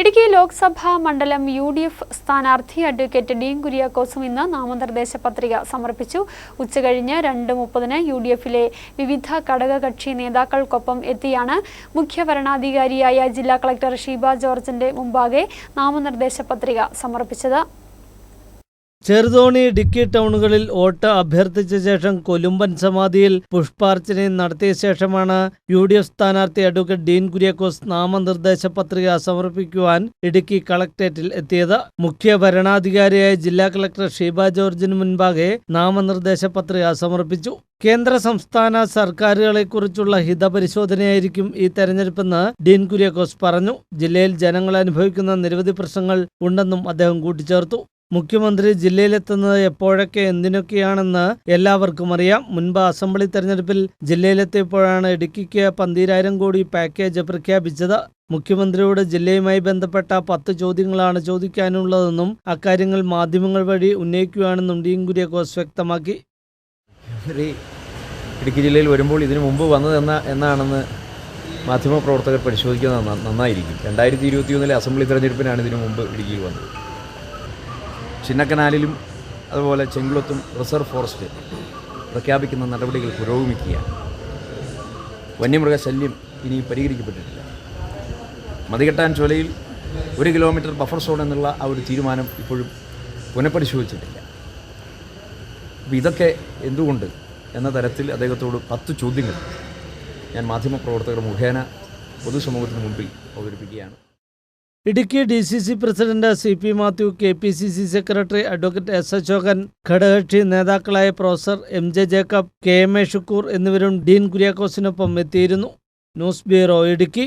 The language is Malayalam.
ഇടുക്കി ലോക്സഭാ മണ്ഡലം യു ഡി എഫ് സ്ഥാനാർത്ഥി അഡ്വക്കേറ്റ് ഡീൻ കുര്യാക്കോസും ഇന്ന് നാമനിർദ്ദേശ പത്രിക സമർപ്പിച്ചു. ഉച്ചകഴിഞ്ഞ് രണ്ട് മുപ്പതിന് യു ഡി എഫിലെ വിവിധ ഘടകകക്ഷി നേതാക്കൾക്കൊപ്പം എത്തിയാണ് മുഖ്യ ഭരണാധികാരിയായ ജില്ലാ കളക്ടർ ഷീബ ജോർജിന്റെ മുമ്പാകെ നാമനിർദ്ദേശ പത്രിക സമർപ്പിച്ചത്. ചെറുതോണി ഡിക്കി ടൗണുകളിൽ വോട്ട് അഭ്യർത്ഥിച്ച ശേഷം കൊലുമ്പൻ സമാധിയിൽ പുഷ്പാർച്ചനയും നടത്തിയ ശേഷമാണ് യു ഡി എഫ് സ്ഥാനാർത്ഥി അഡ്വക്കേറ്റ് ഡീൻ കുര്യാക്കോസ് നാമനിർദ്ദേശ പത്രിക സമർപ്പിക്കുവാൻ ഇടുക്കി കളക്ടറേറ്റിൽ എത്തിയത്. മുഖ്യ ഭരണാധികാരിയായ ജില്ലാ കളക്ടർ ഷീബ ജോർജിന് മുൻപാകെ നാമനിർദ്ദേശ പത്രിക സമർപ്പിച്ചു. കേന്ദ്ര സംസ്ഥാന സർക്കാരുകളെക്കുറിച്ചുള്ള ഹിതപരിശോധനയായിരിക്കും ഈ തെരഞ്ഞെടുപ്പെന്ന് ഡീൻ കുര്യാക്കോസ് പറഞ്ഞു. ജില്ലയിൽ ജനങ്ങൾ അനുഭവിക്കുന്ന നിരവധി പ്രശ്നങ്ങൾ ഉണ്ടെന്നും അദ്ദേഹം കൂട്ടിച്ചേർത്തു. മുഖ്യമന്ത്രി ജില്ലയിലെത്തുന്നത് എപ്പോഴൊക്കെ എന്തിനൊക്കെയാണെന്ന് എല്ലാവർക്കും അറിയാം. മുൻപ് അസംബ്ലി തെരഞ്ഞെടുപ്പിൽ ജില്ലയിലെത്തിയപ്പോഴാണ് ഇടുക്കിക്ക് പന്തീരായിരം കോടി പാക്കേജ് പ്രഖ്യാപിച്ചത്. മുഖ്യമന്ത്രിയോട് ജില്ലയുമായി ബന്ധപ്പെട്ട പത്ത് ചോദ്യങ്ങളാണ് ചോദിക്കാനുള്ളതെന്നും അക്കാര്യങ്ങൾ മാധ്യമങ്ങൾ വഴി ഉന്നയിക്കുകയാണെന്നും ഡീൻ കുര്യാക്കോസ് വ്യക്തമാക്കി ഇടുക്കി ജില്ലയിൽ വരുമ്പോൾ ഇതിനു മുമ്പ് വന്നത് എന്ന എന്നാണെന്ന് മാധ്യമപ്രവർത്തകർ പരിശോധിക്കുന്നത് നന്നായിരിക്കും. രണ്ടായിരത്തി ഇരുപത്തിയൊന്നിലെ അസംബ്ലി തെരഞ്ഞെടുപ്പിനാണ് ഇതിനു മുമ്പ് ഇടുക്കിയിൽ വന്നത്. ചിന്നക്കനാലിലും അതുപോലെ ചെങ്കുളത്തും റിസർവ് ഫോറസ്റ്റ് പ്രഖ്യാപിക്കുന്ന നടപടികൾ പുരോഗമിക്കുകയാണ്. വന്യമൃഗശല്യം ഇനി പരിഹരിക്കപ്പെട്ടിട്ടില്ല. മതികെട്ടാൻ ചുലയിൽ ഒരു കിലോമീറ്റർ ബഫർ സോൺ എന്നുള്ള ആ ഒരു തീരുമാനം ഇപ്പോഴും പുനഃപരിശോധിച്ചിട്ടില്ല. അപ്പോൾ ഇതൊക്കെ എന്തുകൊണ്ട് എന്ന തരത്തിൽ അദ്ദേഹത്തോട് പത്ത് ചോദ്യങ്ങൾ ഞാൻ മാധ്യമപ്രവർത്തകർ മുഖേന പൊതുസമൂഹത്തിന് മുമ്പിൽ അവതരിപ്പിക്കുകയാണ്. Idukki D C C president C P Mathew K P C C secretary advocate S Ashokan ഘടകകക്ഷി നേതാക്കളായ professor M J Jacob K M A Shukoor എന്നിവരും ഡീൻ കുര്യാക്കോസിനൊപ്പം എത്തിയിരുന്നു. News bureau Idukki.